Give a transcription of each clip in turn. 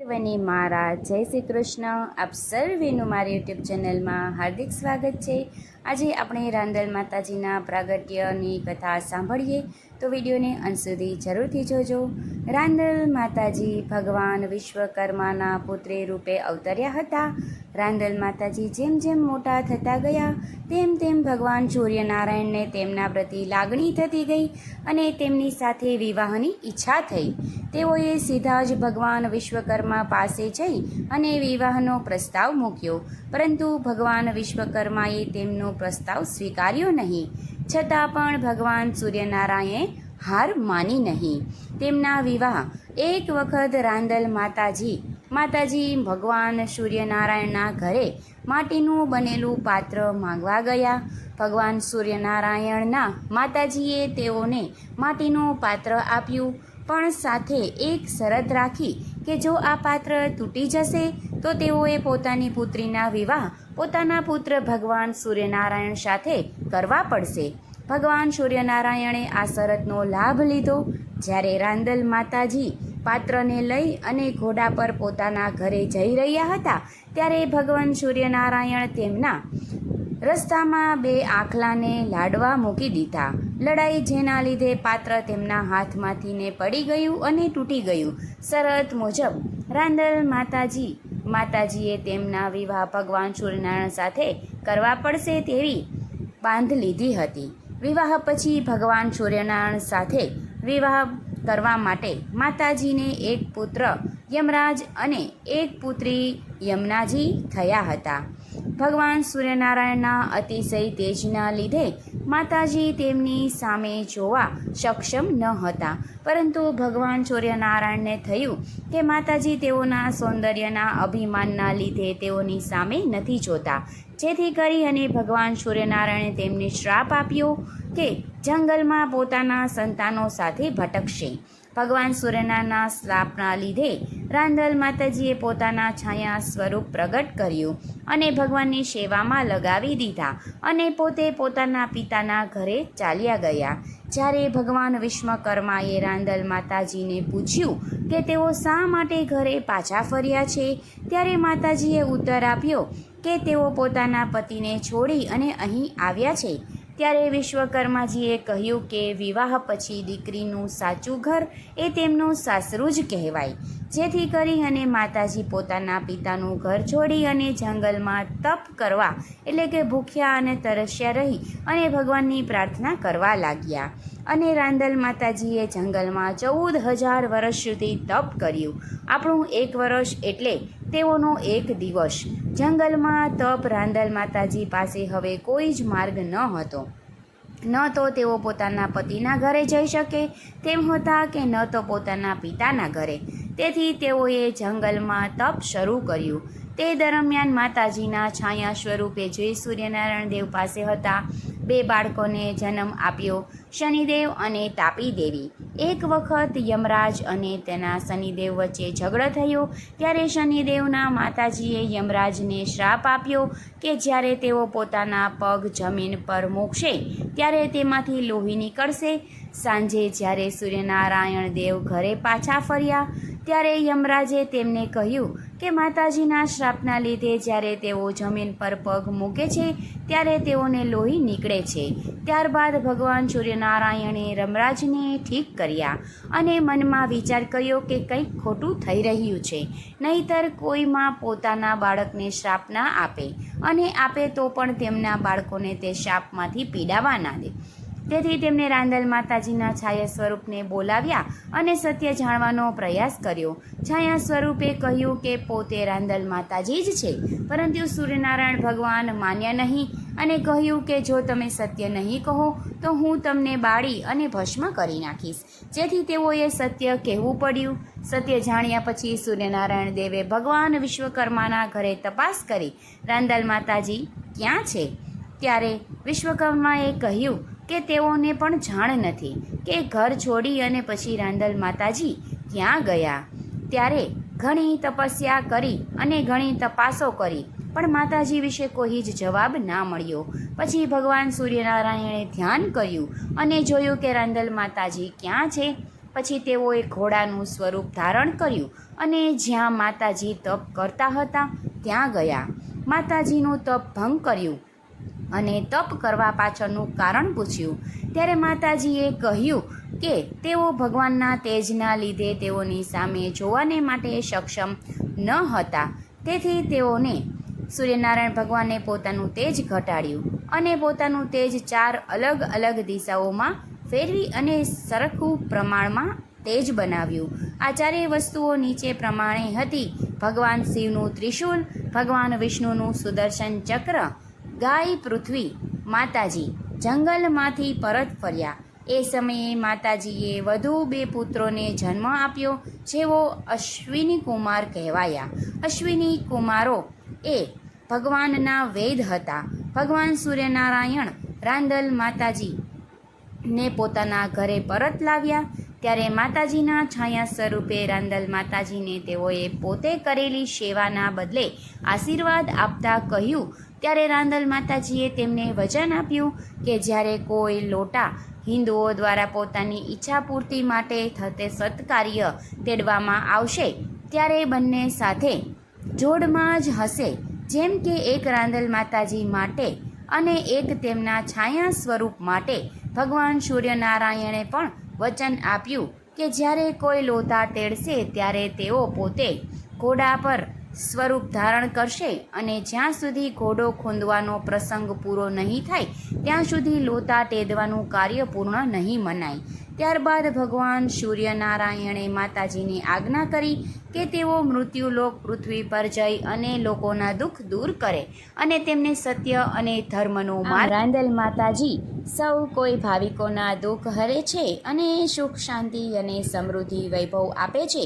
સર્વને મારા જય શ્રી કૃષ્ણ. આપ સર્વેનું મારી યુટ્યુબ ચેનલમાં હાર્દિક સ્વાગત છે. આજે આપણે રાંદલ માતાજીના પ્રાગટ્યની કથા સાંભળીએ તો વિડીયોને અંત સુધી જરૂરથી જોજો. રાંદલ માતાજી ભગવાન વિશ્વકર્માના પુત્રી રૂપે અવતર્યા હતા. રાંદલ માતાજી જેમ જેમ મોટા થતા ગયા, તેમ તેમ ભગવાન સૂર્યનારાયણને તેમના પ્રતિ લાગણી થતી ગઈ અને તેમની સાથે વિવાહની ઈચ્છા થઈ. તેઓએ સીધા જ ભગવાન વિશ્વકર્મા પાસે જઈ અને વિવાહનો પ્રસ્તાવ મૂક્યો. પરંતુ ભગવાન વિશ્વકર્માએ તેમનો પ્રસ્તાવ સ્વીકાર્યો નહીં. છતાં પણ ભગવાન સૂર્યનારાયણે હાર માની નહીં. તેમના વિવાહ એક વખત રાંદલ માતાજી માતાજી ભગવાન સૂર્યનારાયણના ઘરે માટીનું બનેલું પાત્ર માંગવા ગયા. ભગવાન સૂર્યનારાયણના માતાજીએ તેઓને માટીનું પાત્ર આપ્યું, પણ સાથે એક શરત રાખી કે જો આ પાત્ર તૂટી જશે, તો તેઓએ પોતાની પુત્રીના વિવાહ પોતાના પુત્ર ભગવાન સૂર્યનારાયણ સાથે કરવા પડશે. ભગવાન સૂર્યનારાયણે આ શરતનો લાભ લીધો. જ્યારે રાંદલ માતાજી પાત્રને લઈ અને ઘોડા પર પોતાના ઘરે જઈ રહ્યા હતા, ત્યારે ભગવાન સૂર્યનારાયણ તેમના રસ્તામાં બે આખલાને લાડવા મૂકી દીધા. લડાઈ જેના લીધે પાત્ર તેમના હાથમાંથી ને પડી ગયું અને તૂટી ગયું. શરત મુજબ રાંદલ માતાજી માતાજીએ તેમના વિવાહ ભગવાન સૂર્યનારાયણ સાથે કરવા પડશે તેવી બાંધ લીધી હતી. વિવાહ પછી ભગવાન સૂર્યનારાયણ સાથે વિવાહ કરવા માટે માતાજીને એક પુત્ર યમરાજ અને એક પુત્રી યમનાજી થયા હતા. ભગવાન સૂર્યનારાયણના અતિશય તેજના લીધે માતાજી તેમની સામે જોવા સક્ષમ ન હતા. પરંતુ ભગવાન સૂર્યનારાયણને થયું કે માતાજી તેઓના સૌંદર્યના અભિમાનના લીધે તેઓની સામે નથી જોતા. જેથી કરી અને ભગવાન સૂર્યનારાયણે તેમને શ્રાપ આપ્યો કે જંગલમાં પોતાના સંતાનો સાથે ભટકશે. ભગવાન સૂર્યના શ્રાપના લીધે રાંધલ માતાજીએ પોતાના છાયા સ્વરૂપ પ્રગટ કર્યું અને ભગવાનની સેવામાં લગાવી દીધા અને પોતે પોતાના પિતાના ઘરે ચાલ્યા ગયા. જ્યારે ભગવાન વિશ્વકર્માએ રાંધલ માતાજીને પૂછ્યું કે તેઓ શા માટે ઘરે પાછા ફર્યા છે, ત્યારે માતાજીએ ઉત્તર આપ્યો કે તેઓ પોતાના પતિને છોડી અને અહીં આવ્યા છે. ત્યારે વિશ્વકર્માજીએ કહ્યું કે વિવાહ પછી દીકરીનું સાચું ઘર એ તેમનું સાસરું જ કહેવાય. જેથી કરી અને માતાજી પોતાના પિતાનું ઘર છોડી અને જંગલમાં તપ કરવા, એટલે કે ભૂખ્યા અને તરસ્યા રહી અને ભગવાનની પ્રાર્થના કરવા લાગ્યા. અને રાંદલ માતાજીએ જંગલમાં ચૌદ હજાર વર્ષ સુધી તપ કર્યું. આપણું એક વર્ષ એટલે તેઓનો એક દિવસ. જંગલમાં તપ રાંદલ માતાજી પાસે હવે કોઈ જ માર્ગ ન હતો. ન તો તેઓ પોતાના પતિના ઘરે જઈ શકે, તેમ હતા કે ન તો પોતાના પિતાના ઘરે. તેથી તેઓએ જંગલમાં તપ શરૂ કર્યું. તે દરમિયાન માતાજીના છાયા સ્વરૂપે જય સૂર્યનારાયણ દેવ પાસે હતા. બે બાળકોને જન્મ આપ્યો. શનિદેવ અને તાપી દેવી. એક વખત યમરાજ અને તેના શનિદેવ વચ્ચે ઝઘડો થયો, ત્યારે શનિદેવના માતાજીએ યમરાજને શ્રાપ આપ્યો કે જ્યારે તેઓ પોતાના પગ જમીન પર મૂકશે, ત્યારે તેમાંથી લોહી નીકળશે. સાંજે જ્યારે સૂર્યનારાયણ દેવ ઘરે પાછા ફર્યા ત્યારે યમરાજે તેમને કહ્યું કે માતાજીના શ્રાપના લીધે જ્યારે તેઓ જમીન પર પગ મૂકે છે, ત્યારે તેઓને લોહી નીકળે છે. ત્યારબાદ ભગવાન સૂર્યનારાયણે રમરાજને ઠીક કર્યા અને મનમાં વિચાર કર્યો કે કંઈક ખોટું થઈ રહ્યું છે. નહીતર કોઈમાં પોતાના બાળકને શ્રાપ ના આપે અને આપે તો પણ તેમના બાળકોને તે શાપમાંથી પીડાવા ના દે. તેથી તેમને રાંદલ માતાજીના છાયા સ્વરૂપને બોલાવ્યા અને સત્ય જાણવાનો પ્રયાસ કર્યો. છાયા સ્વરૂપે કહ્યું કે પોતે રાંદલ માતાજી જ છે, પરંતુ સૂર્યનારાયણ ભગવાન માન્યા નહીં અને કહ્યું કે જો તમે સત્ય નહીં કહો, તો હું તમને બાળી અને ભસ્મ કરી નાખીશ. જેથી તેઓએ સત્ય કહેવું પડ્યું. સત્ય જાણ્યા પછી સૂર્યનારાયણ દેવે ભગવાન વિશ્વકર્માના ઘરે તપાસ કરી, રાંદલ માતાજી, ક્યાં છે? ત્યારે વિશ્વકર્માએ કહ્યું કે તેઓને પણ જાણ નથી કે ઘર છોડી અને પછી રાંદલ માતાજી ક્યાં ગયા? ત્યારે ઘણી તપસ્યા કરી અને ઘણી તપાસો કરી, પણ માતાજી વિશે કોઈ જ જવાબ ના મળ્યો. પછી ભગવાન સૂર્યનારાયણે ધ્યાન કર્યું અને જોયું કે રાંદલ માતાજી ક્યાં છે. પછી તેઓએ ઘોડાનું સ્વરૂપ ધારણ કર્યું અને જ્યાં માતાજી તપ કરતા હતા, ત્યાં ગયા. માતાજીનું તપ ભંગ કર્યું અને તપ કરવા પાછળનું કારણ પૂછ્યું. ત્યારે માતાજીએ કહ્યું કે તેઓ ભગવાનના તેજના લીધે તેઓની સામે જોવાને માટે સક્ષમ ન હતા. તેથી તેઓને સૂર્યનારાયણ ભગવાને પોતાનું તેજ ઘટાડ્યું અને પોતાનું તેજ ચાર અલગ અલગ દિશાઓમાં ફેરવી અને સરખું પ્રમાણમાં તેજ બનાવ્યું. આ ચારેય વસ્તુઓ નીચે પ્રમાણે હતી. ભગવાન શિવનું ત્રિશૂલ ભગવાન વિષ્ણુનું સુદર્શન ચક્ર ગાય પૃથ્વી, માતાજી, જંગલમાંથી પરત ફર્યા. એ સમયે માતાજીએ વધુ બે પુત્રોને જન્મ આપ્યો જેઓ અશ્વિની કુમાર કહેવાયા. અશ્વિની કુમારો એ ભગવાનના વેદ હતા. ભગવાન સૂર્યનારાયણ રાંદલ માતાજી ને પોતાના ઘરે પરત લાવ્યા. ત્યારે માતાજીના છાયા સ્વરૂપે રાંદલ માતાજીને તેઓએ પોતે કરેલી સેવાના બદલે આશીર્વાદ આપતા કહ્યું ત્યારે રાંદલ માતાજીએ તેમને વચન આપ્યું કે જ્યારે કોઈ લોટા હિન્દુઓ દ્વારા પોતાની ઈચ્છા પૂર્તિ માટે થતે સત્કાર્ય તેડવામાં આવશે, ત્યારે બંને સાથે જોડમાં જ હશે. જેમ કે એક રાંદલ માતાજી માટે અને એક તેમના છાયા સ્વરૂપ માટે ભગવાન સૂર્યનારાયણે પણ વચન આપ્યું કે જ્યારે કોઈ લોતા તેડશે, ત્યારે તેઓ પોતે ઘોડા પર સ્વરૂપ ધારણ કરશે અને જ્યાં સુધી ઘોડો ખોંદવાનો પ્રસંગ પૂરો નહીં થાય ત્યાં સુધી લોતા ટેદવાનું કાર્ય પૂર્ણ નહીં મનાય. ત્યારબાદ ભગવાન સૂર્યનારાયણે માતાજીને આજ્ઞા કરી કે તેઓ મૃત્યુલોક પૃથ્વી પર જઈ અને લોકોના દુઃખ દૂર કરે અને તેમને સત્ય અને ધર્મનો માર્ગ રાંદલ માતાજી સૌ કોઈ ભાવિકોના દુઃખ હરે છે અને સુખ શાંતિ અને સમૃદ્ધિ વૈભવ આપે છે.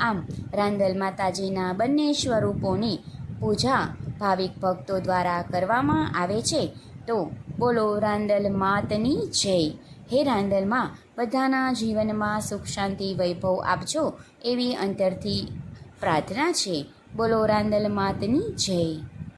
આમ રાંદલ માતાજીના બંને સ્વરૂપોની પૂજા ભાવિક ભક્તો દ્વારા કરવામાં આવે છે. તો બોલો રાંદલ માતની જય. હે રાંદલમાં બધાના જીવનમાં સુખ શાંતિ વૈભવ આપજો એવી અંતરથી પ્રાર્થના છે. બોલો રાંદલ માતની જય.